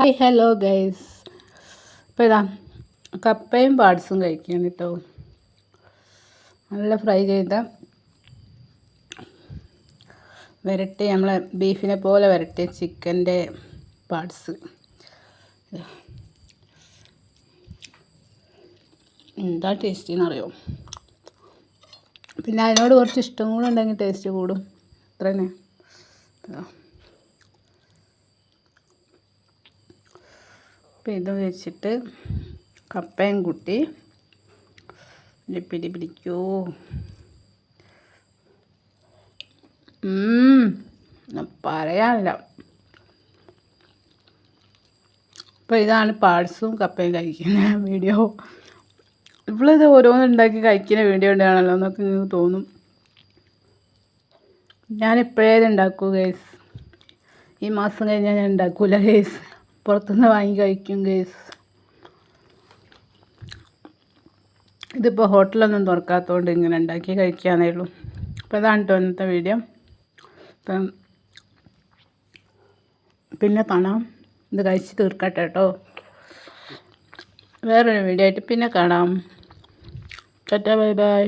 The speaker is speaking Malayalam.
ഹായ് ഹലോ ഗൈസ് അപ്പോൾ ഇതാ കപ്പയും പാഡ്സും കഴിക്കുകയാണ് കേട്ടോ നല്ല ഫ്രൈ ചെയ്ത വരട്ടി നമ്മളെ ബീഫിനെ പോലെ വരട്ടിയ ചിക്കന്റെ പാർട്സ് എന്താ ടേസ്റ്റി എന്നറിയോ പിന്നെ അതിനോട് കുറച്ച് ഇഷ്ടം കൂടെ ഉണ്ടെങ്കിൽ ടേസ്റ്റ് കൂടും. അത്ര തന്നെ അപ്പം ഇത് വെച്ചിട്ട് കപ്പയും കുട്ടി പിടി പിടിക്കൂ. പറയാനില്ല. അപ്പോൾ ഇതാണ് പാഴ്സും കപ്പയും കഴിക്കുന്ന വീഡിയോ. ഇവളിത് ഓരോന്നും ഉണ്ടാക്കി കഴിക്കുന്ന വീഡിയോ ഉണ്ടാണല്ലോ എന്നൊക്കെ നിങ്ങൾക്ക് തോന്നും. ഞാൻ ഇപ്പോഴേ ഉണ്ടാക്കൂ ഗേസ് ഈ മാസം കഴിഞ്ഞാൽ ഞാൻ ഉണ്ടാക്കൂല ഗേസ് പുറത്തുനിന്ന് വാങ്ങി കഴിക്കും ഗേസ് ഇതിപ്പോൾ ഹോട്ടലൊന്നും തുറക്കാത്തതുകൊണ്ട് ഇങ്ങനെ ഉണ്ടാക്കി കഴിക്കാനേ ഉള്ളൂ. അപ്പോൾ ഇതാണ് കേട്ടോ ഇന്നത്തെ വീഡിയോ അപ്പം പിന്നെ കാണാം. ഇത് കഴിച്ച് തീർക്കട്ടെ കേട്ടോ വേറൊരു വീഡിയോ ആയിട്ട് പിന്നെ കാണാം. Tata bye bye.